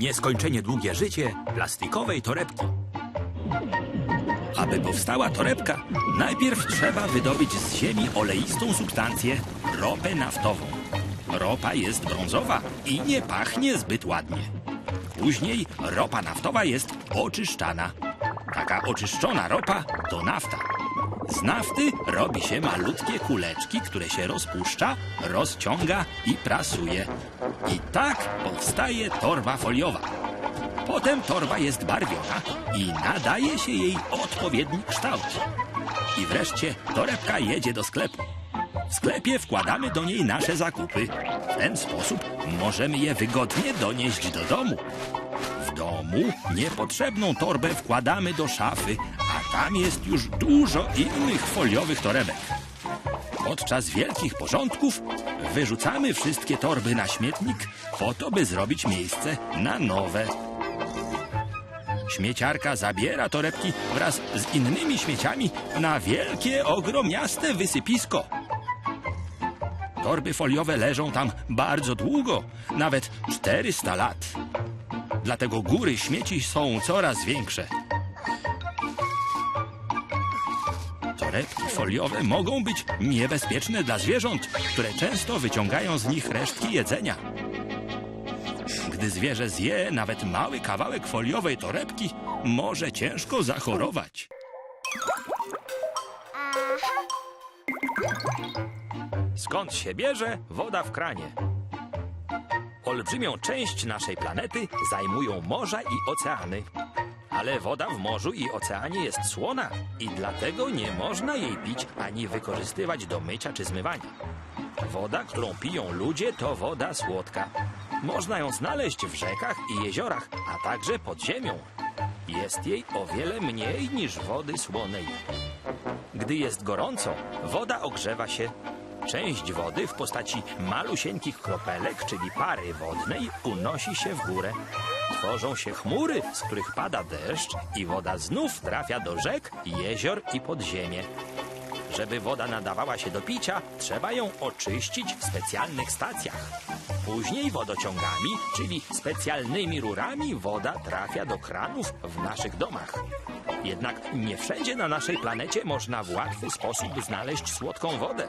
nieskończenie długie życie plastikowej torebki. Aby powstała torebka, najpierw trzeba wydobyć z ziemi oleistą substancję ropę naftową. Ropa jest brązowa i nie pachnie zbyt ładnie. Później ropa naftowa jest oczyszczana. Taka oczyszczona ropa to nafta. Z nafty robi się malutkie kuleczki, które się rozpuszcza, rozciąga i prasuje. I tak powstaje torba foliowa. Potem torba jest barwiona i nadaje się jej odpowiedni kształt. I wreszcie torebka jedzie do sklepu. W sklepie wkładamy do niej nasze zakupy. W ten sposób możemy je wygodnie donieść do domu. W domu niepotrzebną torbę wkładamy do szafy, a tam jest już dużo innych foliowych torebek. Podczas wielkich porządków wyrzucamy wszystkie torby na śmietnik po to, by zrobić miejsce na nowe. Śmieciarka zabiera torebki wraz z innymi śmieciami na wielkie, ogromniaste wysypisko. Torby foliowe leżą tam bardzo długo, nawet 400 lat. Dlatego góry śmieci są coraz większe. Torebki foliowe mogą być niebezpieczne dla zwierząt, które często wyciągają z nich resztki jedzenia. Gdy zwierzę zje nawet mały kawałek foliowej torebki, może ciężko zachorować. Skąd się bierze woda w kranie? Olbrzymią część naszej planety zajmują morza i oceany. Ale woda w morzu i oceanie jest słona i dlatego nie można jej pić ani wykorzystywać do mycia czy zmywania. Woda, którą piją ludzie, to woda słodka. Można ją znaleźć w rzekach i jeziorach, a także pod ziemią. Jest jej o wiele mniej niż wody słonej. Gdy jest gorąco, woda ogrzewa się. Część wody w postaci malusieńkich kropelek, czyli pary wodnej, unosi się w górę. Tworzą się chmury, z których pada deszcz i woda znów trafia do rzek, jezior i podziemie. Żeby woda nadawała się do picia, trzeba ją oczyścić w specjalnych stacjach. Później wodociągami, czyli specjalnymi rurami, woda trafia do kranów w naszych domach. Jednak nie wszędzie na naszej planecie można w łatwy sposób znaleźć słodką wodę.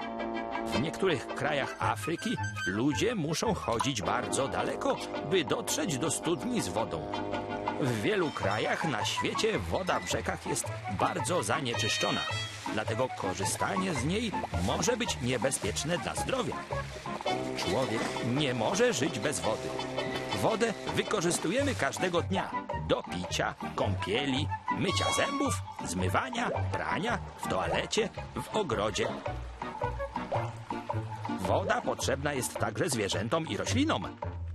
W niektórych krajach Afryki ludzie muszą chodzić bardzo daleko, by dotrzeć do studni z wodą. W wielu krajach na świecie woda w rzekach jest bardzo zanieczyszczona. Dlatego korzystanie z niej może być niebezpieczne dla zdrowia. Człowiek nie może żyć bez wody. Wodę wykorzystujemy każdego dnia do picia, kąpieli, mycia zębów, zmywania, prania, w toalecie, w ogrodzie. Woda potrzebna jest także zwierzętom i roślinom.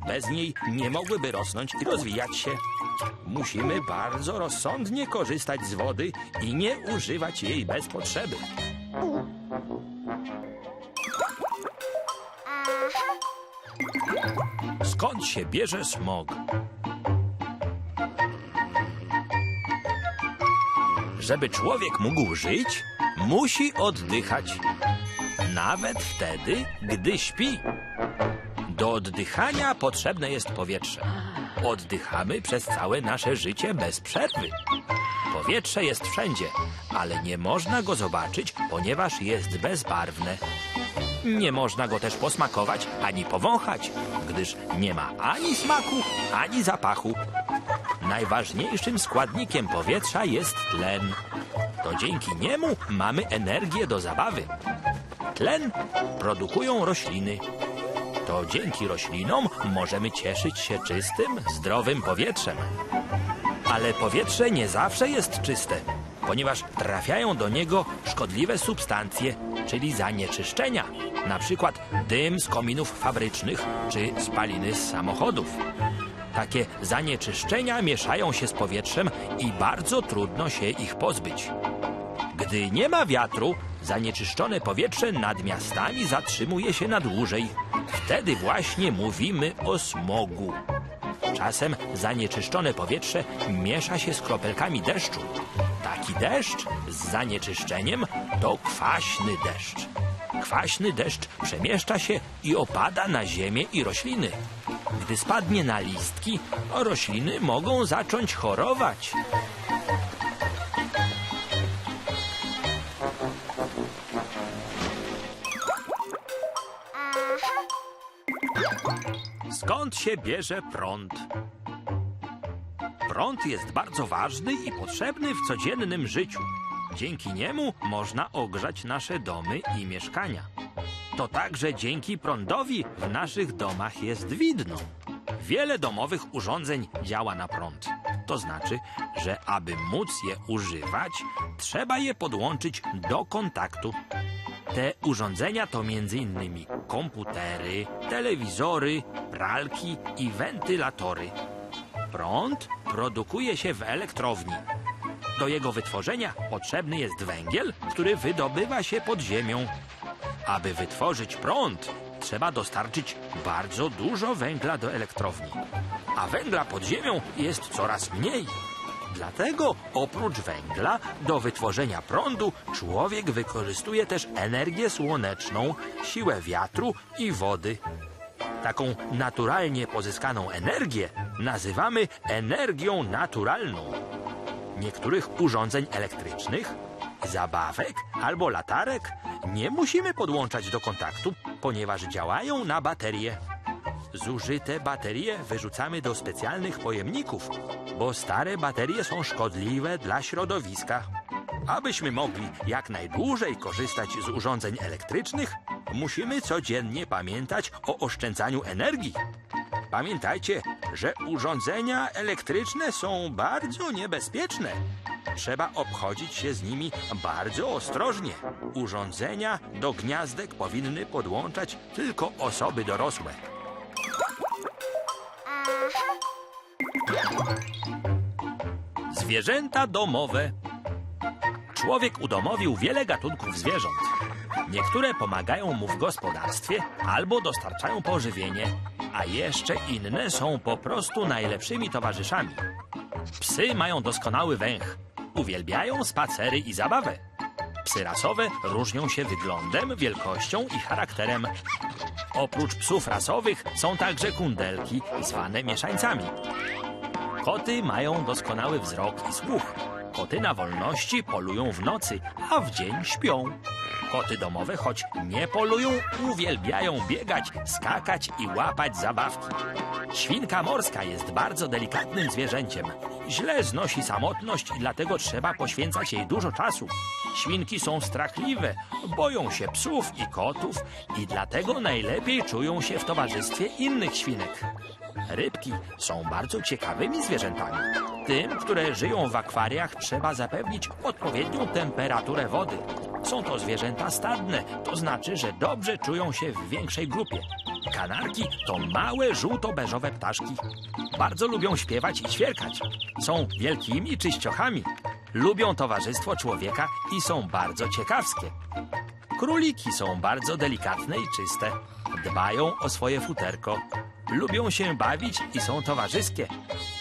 Bez niej nie mogłyby rosnąć i rozwijać się. Musimy bardzo rozsądnie korzystać z wody i nie używać jej bez potrzeby. Skąd się bierze smog? Żeby człowiek mógł żyć, musi oddychać. Nawet wtedy, gdy śpi. Do oddychania potrzebne jest powietrze. Oddychamy przez całe nasze życie bez przerwy. Powietrze jest wszędzie, ale nie można go zobaczyć, ponieważ jest bezbarwne. Nie można go też posmakować ani powąchać, gdyż nie ma ani smaku, ani zapachu. Najważniejszym składnikiem powietrza jest tlen. To dzięki niemu mamy energię do zabawy. Tlen produkują rośliny. To dzięki roślinom możemy cieszyć się czystym, zdrowym powietrzem. Ale powietrze nie zawsze jest czyste, ponieważ trafiają do niego szkodliwe substancje, czyli zanieczyszczenia, na przykład dym z kominów fabrycznych czy spaliny z samochodów. Takie zanieczyszczenia mieszają się z powietrzem i bardzo trudno się ich pozbyć. Gdy nie ma wiatru, zanieczyszczone powietrze nad miastami zatrzymuje się na dłużej. Wtedy właśnie mówimy o smogu. Czasem zanieczyszczone powietrze miesza się z kropelkami deszczu. Taki deszcz z zanieczyszczeniem to kwaśny deszcz. Kwaśny deszcz przemieszcza się i opada na ziemię i rośliny. Gdy spadnie na listki, rośliny mogą zacząć chorować. Skąd się bierze prąd? Prąd jest bardzo ważny i potrzebny w codziennym życiu. Dzięki niemu można ogrzać nasze domy i mieszkania. To także dzięki prądowi w naszych domach jest widno. Wiele domowych urządzeń działa na prąd. To znaczy, że aby móc je używać, trzeba je podłączyć do kontaktu. Te urządzenia to m.in. komputery, telewizory, pralki i wentylatory. Prąd produkuje się w elektrowni. Do jego wytworzenia potrzebny jest węgiel, który wydobywa się pod ziemią. Aby wytworzyć prąd, trzeba dostarczyć bardzo dużo węgla do elektrowni. A węgla pod ziemią jest coraz mniej. Dlatego oprócz węgla do wytworzenia prądu człowiek wykorzystuje też energię słoneczną, siłę wiatru i wody. Taką naturalnie pozyskaną energię nazywamy energią naturalną. Niektórych urządzeń elektrycznych, zabawek albo latarek nie musimy podłączać do kontaktu, ponieważ działają na baterie. Zużyte baterie wyrzucamy do specjalnych pojemników, bo stare baterie są szkodliwe dla środowiska. Abyśmy mogli jak najdłużej korzystać z urządzeń elektrycznych, musimy codziennie pamiętać o oszczędzaniu energii. Pamiętajcie, że urządzenia elektryczne są bardzo niebezpieczne. Trzeba obchodzić się z nimi bardzo ostrożnie. Urządzenia do gniazdek powinny podłączać tylko osoby dorosłe. Zwierzęta domowe. Człowiek udomowił wiele gatunków zwierząt. Niektóre pomagają mu w gospodarstwie albo dostarczają pożywienie, a jeszcze inne są po prostu najlepszymi towarzyszami. Psy mają doskonały węch. Uwielbiają spacery i zabawę. Psy rasowe różnią się wyglądem, wielkością i charakterem. Oprócz psów rasowych są także kundelki, zwane mieszańcami. Koty mają doskonały wzrok i słuch. Koty na wolności polują w nocy, a w dzień śpią. Koty domowe, choć nie polują, uwielbiają biegać, skakać i łapać zabawki. Świnka morska jest bardzo delikatnym zwierzęciem. Źle znosi samotność i dlatego trzeba poświęcać jej dużo czasu. Świnki są strachliwe, boją się psów i kotów i dlatego najlepiej czują się w towarzystwie innych świnek. Rybki są bardzo ciekawymi zwierzętami. Tym, które żyją w akwariach, trzeba zapewnić odpowiednią temperaturę wody. Są to zwierzęta stadne, to znaczy, że dobrze czują się w większej grupie. Kanarki to małe, żółto-beżowe ptaszki. Bardzo lubią śpiewać i ćwierkać. Są wielkimi czyściochami. Lubią towarzystwo człowieka i są bardzo ciekawskie. Króliki są bardzo delikatne i czyste. Dbają o swoje futerko. Lubią się bawić i są towarzyskie.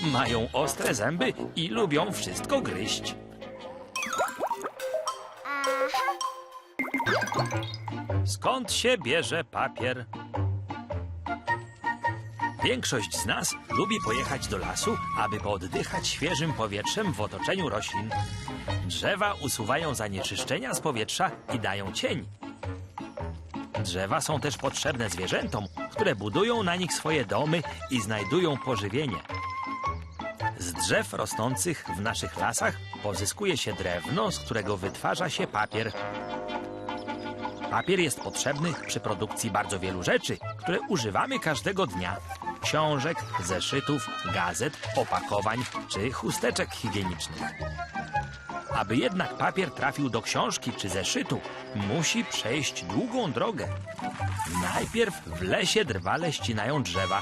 Mają ostre zęby i lubią wszystko gryźć. Skąd się bierze papier? Większość z nas lubi pojechać do lasu, aby pooddychać świeżym powietrzem w otoczeniu roślin. Drzewa usuwają zanieczyszczenia z powietrza i dają cień. Drzewa są też potrzebne zwierzętom, które budują na nich swoje domy i znajdują pożywienie. Z drzew rosnących w naszych lasach pozyskuje się drewno, z którego wytwarza się papier. Papier jest potrzebny przy produkcji bardzo wielu rzeczy, które używamy każdego dnia. Książek, zeszytów, gazet, opakowań czy chusteczek higienicznych. Aby jednak papier trafił do książki czy zeszytu, musi przejść długą drogę. Najpierw w lesie drwale ścinają drzewa.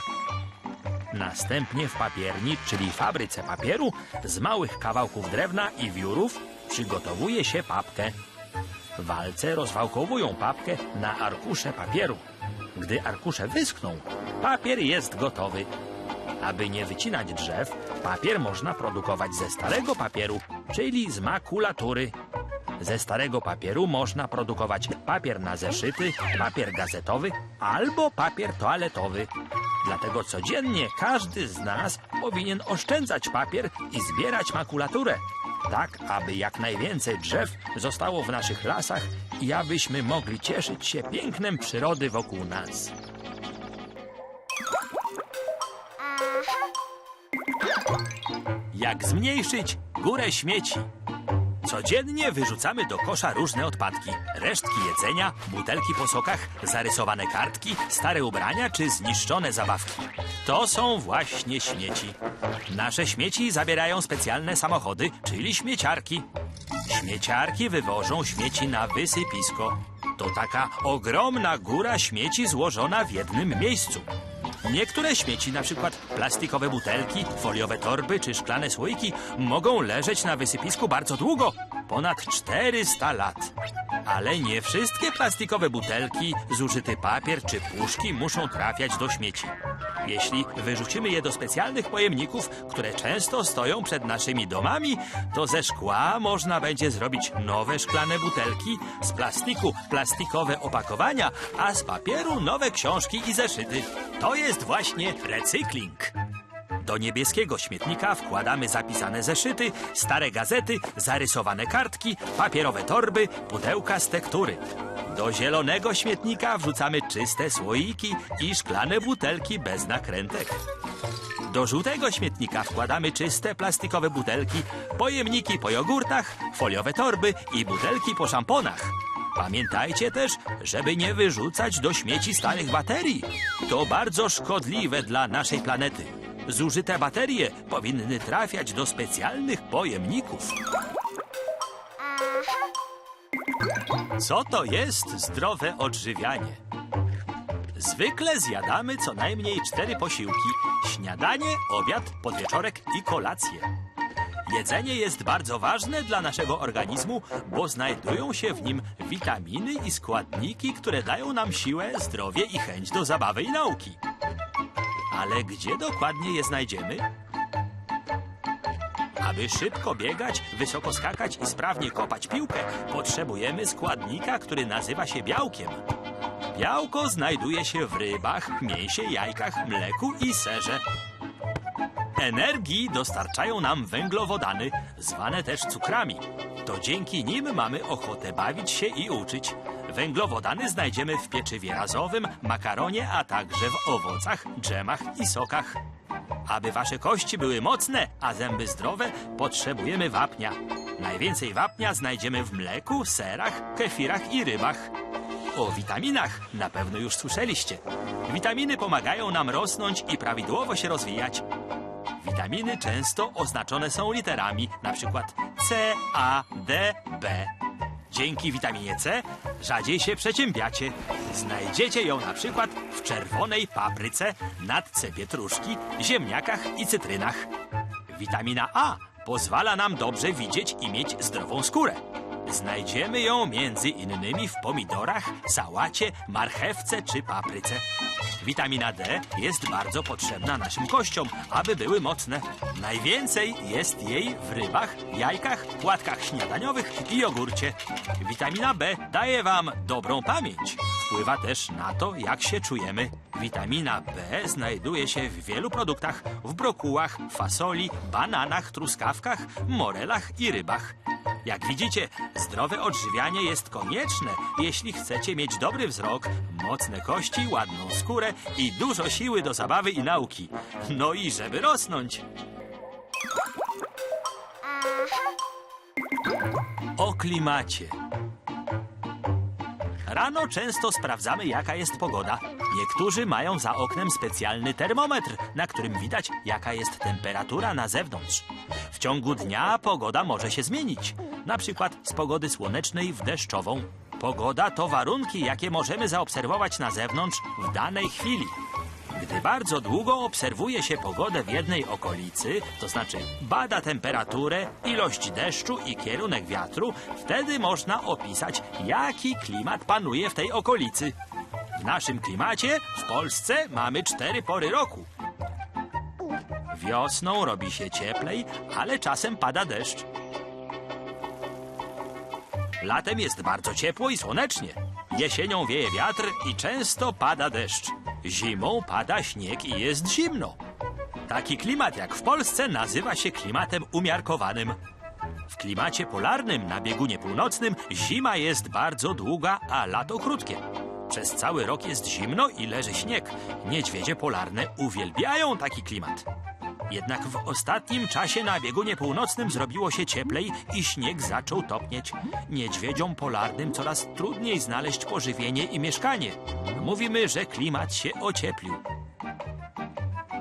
Następnie w papierni, czyli fabryce papieru, z małych kawałków drewna i wiórów przygotowuje się papkę. Walce rozwałkowują papkę na arkusze papieru. Gdy arkusze wyschną, papier jest gotowy. Aby nie wycinać drzew, papier można produkować ze starego papieru, czyli z makulatury. Ze starego papieru można produkować papier na zeszyty, papier gazetowy albo papier toaletowy. Dlatego codziennie każdy z nas powinien oszczędzać papier i zbierać makulaturę. Tak, aby jak najwięcej drzew zostało w naszych lasach i abyśmy mogli cieszyć się pięknem przyrody wokół nas. Jak zmniejszyć górę śmieci? Codziennie wyrzucamy do kosza różne odpadki. Resztki jedzenia, butelki po sokach, zarysowane kartki, stare ubrania czy zniszczone zabawki. To są właśnie śmieci. Nasze śmieci zabierają specjalne samochody, czyli śmieciarki. Śmieciarki wywożą śmieci na wysypisko. To taka ogromna góra śmieci złożona w jednym miejscu. Niektóre śmieci, na przykład plastikowe butelki, foliowe torby czy szklane słoiki, mogą leżeć na wysypisku bardzo długo ponad 400 lat. Ale nie wszystkie plastikowe butelki, zużyty papier czy puszki muszą trafiać do śmieci. Jeśli wyrzucimy je do specjalnych pojemników, które często stoją przed naszymi domami, to ze szkła można będzie zrobić nowe szklane butelki, z plastiku plastikowe opakowania, a z papieru nowe książki i zeszyty. To jest właśnie recykling. Do niebieskiego śmietnika wkładamy zapisane zeszyty, stare gazety, zarysowane kartki, papierowe torby, pudełka z tektury. Do zielonego śmietnika wrzucamy czyste słoiki i szklane butelki bez nakrętek. Do żółtego śmietnika wkładamy czyste plastikowe butelki, pojemniki po jogurtach, foliowe torby i butelki po szamponach. Pamiętajcie też, żeby nie wyrzucać do śmieci starych baterii. To bardzo szkodliwe dla naszej planety. Zużyte baterie powinny trafiać do specjalnych pojemników. Co to jest zdrowe odżywianie? Zwykle zjadamy co najmniej cztery posiłki: śniadanie, obiad, podwieczorek i kolację. Jedzenie jest bardzo ważne dla naszego organizmu, bo znajdują się w nim witaminy i składniki, które dają nam siłę, zdrowie i chęć do zabawy i nauki. Ale gdzie dokładnie je znajdziemy? Aby szybko biegać, wysoko skakać i sprawnie kopać piłkę, potrzebujemy składnika, który nazywa się białkiem. Białko znajduje się w rybach, mięsie, jajkach, mleku i serze. Energii dostarczają nam węglowodany, zwane też cukrami. To dzięki nim mamy ochotę bawić się i uczyć. Węglowodany znajdziemy w pieczywie razowym, makaronie, a także w owocach, dżemach i sokach. Aby wasze kości były mocne, a zęby zdrowe, potrzebujemy wapnia. Najwięcej wapnia znajdziemy w mleku, serach, kefirach i rybach. O witaminach na pewno już słyszeliście. Witaminy pomagają nam rosnąć i prawidłowo się rozwijać. Witaminy często oznaczone są literami, przykład C, A, D, B. Dzięki witaminie C rzadziej się przeciębiacie. Znajdziecie ją na przykład w czerwonej papryce, natce pietruszki, ziemniakach i cytrynach. Witamina A pozwala nam dobrze widzieć i mieć zdrową skórę. Znajdziemy ją między innymi w pomidorach, sałacie, marchewce czy papryce. Witamina D jest bardzo potrzebna naszym kościom, aby były mocne. Najwięcej jest jej w rybach, jajkach, płatkach śniadaniowych i jogurcie. Witamina B daje wam dobrą pamięć. Wpływa też na to, jak się czujemy. Witamina B znajduje się w wielu produktach: w brokułach, fasoli, bananach, truskawkach, morelach i rybach. Jak widzicie, zdrowe odżywianie jest konieczne, jeśli chcecie mieć dobry wzrok, mocne kości, ładną skórę i dużo siły do zabawy i nauki. No i żeby rosnąć. O klimacie. Rano często sprawdzamy, jaka jest pogoda. Niektórzy mają za oknem specjalny termometr, na którym widać, jaka jest temperatura na zewnątrz. Ciągu dnia pogoda może się zmienić, na przykład z pogody słonecznej w deszczową. Pogoda to warunki, jakie możemy zaobserwować na zewnątrz w danej chwili. Gdy bardzo długo obserwuje się pogodę w jednej okolicy, to znaczy bada temperaturę, ilość deszczu i kierunek wiatru, wtedy można opisać, jaki klimat panuje w tej okolicy. W naszym klimacie w Polsce mamy cztery pory roku. Wiosną robi się cieplej, ale czasem pada deszcz. Latem jest bardzo ciepło i słonecznie. Jesienią wieje wiatr i często pada deszcz. Zimą pada śnieg i jest zimno. Taki klimat jak w Polsce nazywa się klimatem umiarkowanym. W klimacie polarnym na biegunie północnym zima jest bardzo długa, a lato krótkie. Przez cały rok jest zimno i leży śnieg. Niedźwiedzie polarne uwielbiają taki klimat. Jednak w ostatnim czasie na biegunie północnym zrobiło się cieplej i śnieg zaczął topnieć. Niedźwiedziom polarnym coraz trudniej znaleźć pożywienie i mieszkanie. Mówimy, że klimat się ocieplił.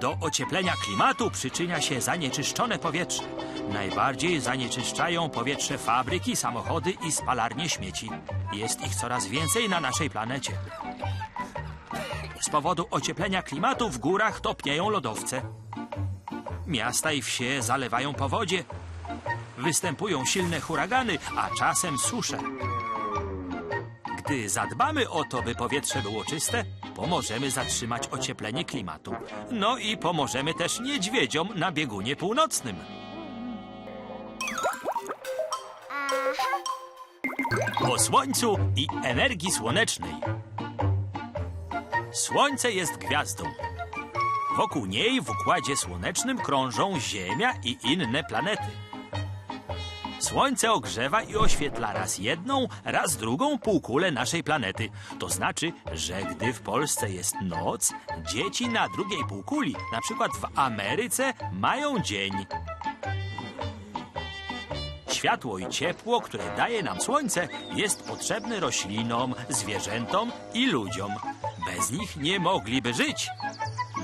Do ocieplenia klimatu przyczynia się zanieczyszczone powietrze. Najbardziej zanieczyszczają powietrze fabryki, samochody i spalarnie śmieci. Jest ich coraz więcej na naszej planecie. Z powodu ocieplenia klimatu w górach topnieją lodowce. Miasta i wsie zalewają powodzie. Występują silne huragany, a czasem susze. Gdy zadbamy o to, by powietrze było czyste, pomożemy zatrzymać ocieplenie klimatu. No i pomożemy też niedźwiedziom na biegunie północnym. O słońcu i energii słonecznej. Słońce jest gwiazdą. Wokół niej w układzie słonecznym krążą Ziemia i inne planety. Słońce ogrzewa i oświetla raz jedną, raz drugą półkulę naszej planety. To znaczy, że gdy w Polsce jest noc, dzieci na drugiej półkuli, na przykład w Ameryce, mają dzień. Światło i ciepło, które daje nam słońce, jest potrzebne roślinom, zwierzętom i ludziom. Bez nich nie mogliby żyć.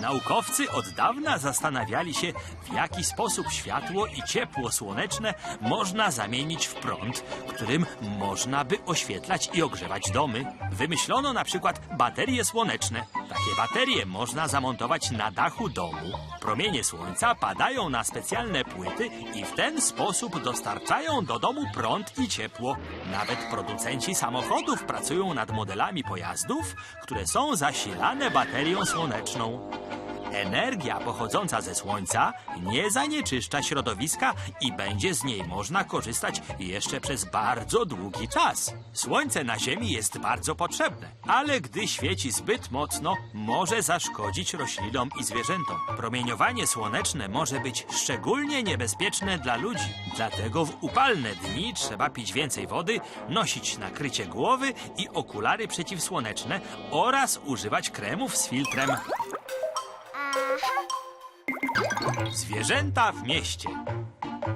Naukowcy od dawna zastanawiali się, w jaki sposób światło i ciepło słoneczne można zamienić w prąd, którym można by oświetlać i ogrzewać domy. Wymyślono na przykład baterie słoneczne. Takie baterie można zamontować na dachu domu. Promienie słońca padają na specjalne płyty i w ten sposób dostarczają do domu prąd i ciepło. Nawet producenci samochodów pracują nad modelami pojazdów, które są zasilane baterią słoneczną. Energia pochodząca ze Słońca nie zanieczyszcza środowiska i będzie z niej można korzystać jeszcze przez bardzo długi czas. Słońce na Ziemi jest bardzo potrzebne, ale gdy świeci zbyt mocno, może zaszkodzić roślinom i zwierzętom. Promieniowanie słoneczne może być szczególnie niebezpieczne dla ludzi. Dlatego w upalne dni trzeba pić więcej wody, nosić nakrycie głowy i okulary przeciwsłoneczne oraz używać kremów z filtrem. Zwierzęta w mieście.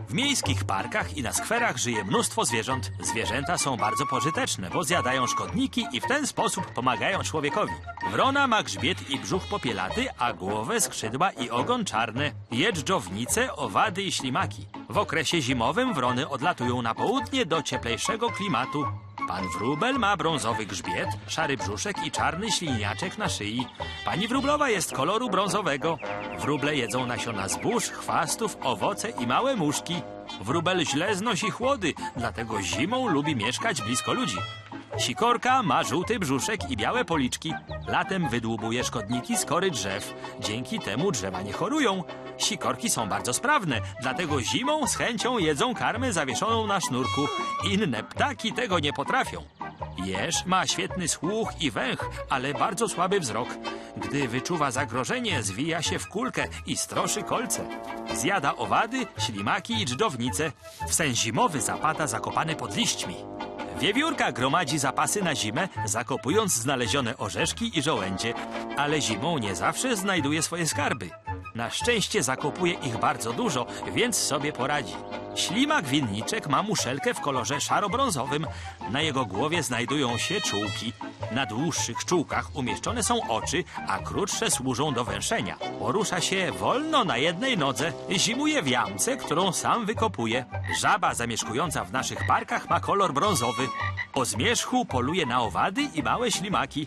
W miejskich parkach i na skwerach żyje mnóstwo zwierząt. Zwierzęta są bardzo pożyteczne, bo zjadają szkodniki i w ten sposób pomagają człowiekowi. Wrona ma grzbiet i brzuch popielaty, a głowę, skrzydła i ogon czarne. Je dżdżownice, owady i ślimaki. W okresie zimowym wrony odlatują na południe do cieplejszego klimatu. Pan wróbel ma brązowy grzbiet, szary brzuszek i czarny śliniaczek na szyi. Pani wróblowa jest koloru brązowego. Wróble jedzą nasiona zbóż, chwastów, owoce i małe muszki. Wróbel źle znosi chłody, dlatego zimą lubi mieszkać blisko ludzi. Sikorka ma żółty brzuszek i białe policzki. Latem wydłubuje szkodniki z kory drzew. Dzięki temu drzewa nie chorują. Sikorki są bardzo sprawne, dlatego zimą z chęcią jedzą karmę zawieszoną na sznurku. Inne ptaki tego nie potrafią. Jeż ma świetny słuch i węch, ale bardzo słaby wzrok. Gdy wyczuwa zagrożenie, zwija się w kulkę i stroszy kolce. Zjada owady, ślimaki i dżdżownice. W sen zimowy zapada zakopany pod liśćmi. Wiewiórka gromadzi zapasy na zimę, zakopując znalezione orzeszki i żołędzie, ale zimą nie zawsze znajduje swoje skarby. Na szczęście zakopuje ich bardzo dużo, więc sobie poradzi. Ślimak winniczek ma muszelkę w kolorze szaro-brązowym. Na jego głowie znajdują się czułki. Na dłuższych czułkach umieszczone są oczy, a krótsze służą do węszenia. Porusza się wolno na jednej nodze. Zimuje w jamce, którą sam wykopuje. Żaba zamieszkująca w naszych parkach ma kolor brązowy. O zmierzchu poluje na owady i małe ślimaki.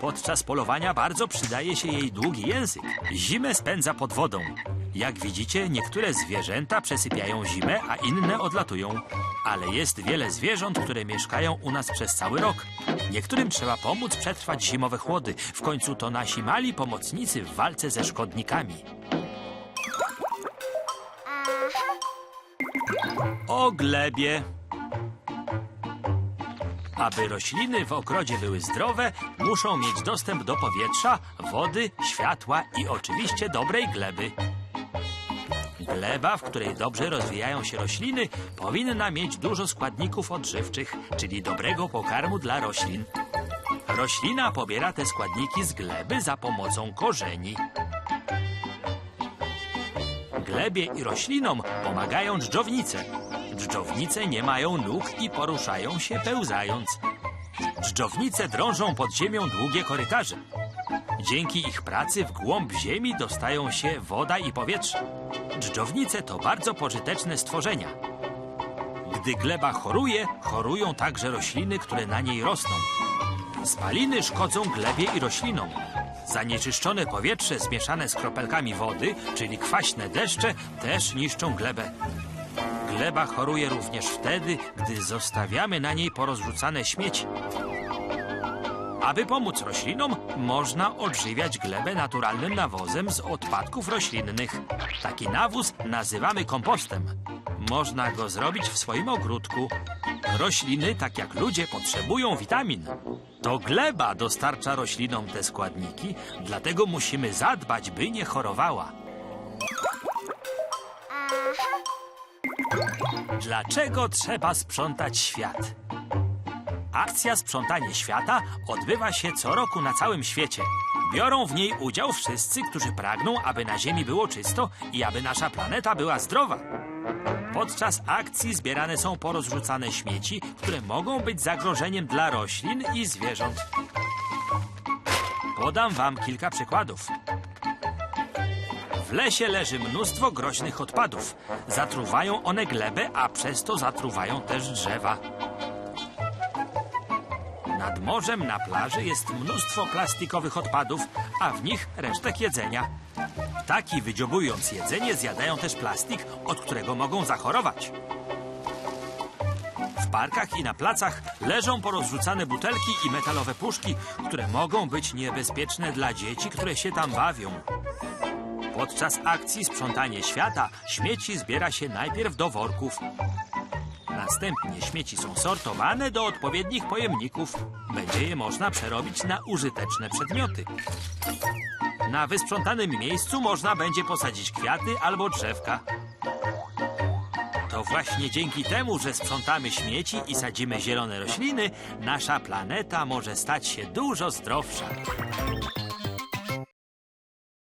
Podczas polowania bardzo przydaje się jej długi język. Zimę spędza pod wodą. Jak widzicie, niektóre zwierzęta przesypiają zimę, a inne odlatują. Ale jest wiele zwierząt, które mieszkają u nas przez cały rok. Niektórym trzeba pomóc przetrwać zimowe chłody. W końcu to nasi mali pomocnicy w walce ze szkodnikami. O glebie. Aby rośliny w ogrodzie były zdrowe, muszą mieć dostęp do powietrza, wody, światła i oczywiście dobrej gleby. Gleba, w której dobrze rozwijają się rośliny, powinna mieć dużo składników odżywczych, czyli dobrego pokarmu dla roślin. Roślina pobiera te składniki z gleby za pomocą korzeni. Glebie i roślinom pomagają dżdżownice. Dżdżownice nie mają nóg i poruszają się pełzając. Dżdżownice drążą pod ziemią długie korytarze. Dzięki ich pracy w głąb ziemi dostają się woda i powietrze. Dżdżownice to bardzo pożyteczne stworzenia. Gdy gleba choruje, chorują także rośliny, które na niej rosną. Spaliny szkodzą glebie i roślinom. Zanieczyszczone powietrze zmieszane z kropelkami wody, czyli kwaśne deszcze, też niszczą glebę. Gleba choruje również wtedy, gdy zostawiamy na niej porozrzucane śmieci. Aby pomóc roślinom, można odżywiać glebę naturalnym nawozem z odpadków roślinnych. Taki nawóz nazywamy kompostem. Można go zrobić w swoim ogródku. Rośliny, tak jak ludzie, potrzebują witamin. To gleba dostarcza roślinom te składniki, dlatego musimy zadbać, by nie chorowała. Dlaczego trzeba sprzątać świat? Akcja Sprzątanie Świata odbywa się co roku na całym świecie. Biorą w niej udział wszyscy, którzy pragną, aby na Ziemi było czysto i aby nasza planeta była zdrowa. Podczas akcji zbierane są porozrzucane śmieci, które mogą być zagrożeniem dla roślin i zwierząt. Podam wam kilka przykładów. W lesie leży mnóstwo groźnych odpadów. Zatruwają one glebę, a przez to zatruwają też drzewa. Nad morzem na plaży jest mnóstwo plastikowych odpadów, a w nich resztek jedzenia. Ptaki wydziobując jedzenie zjadają też plastik, od którego mogą zachorować. W parkach i na placach leżą porozrzucane butelki i metalowe puszki, które mogą być niebezpieczne dla dzieci, które się tam bawią. Podczas akcji Sprzątanie Świata śmieci zbiera się najpierw do worków. Następnie śmieci są sortowane do odpowiednich pojemników. Będzie je można przerobić na użyteczne przedmioty. Na wysprzątanym miejscu można będzie posadzić kwiaty albo drzewka. To właśnie dzięki temu, że sprzątamy śmieci i sadzimy zielone rośliny, nasza planeta może stać się dużo zdrowsza.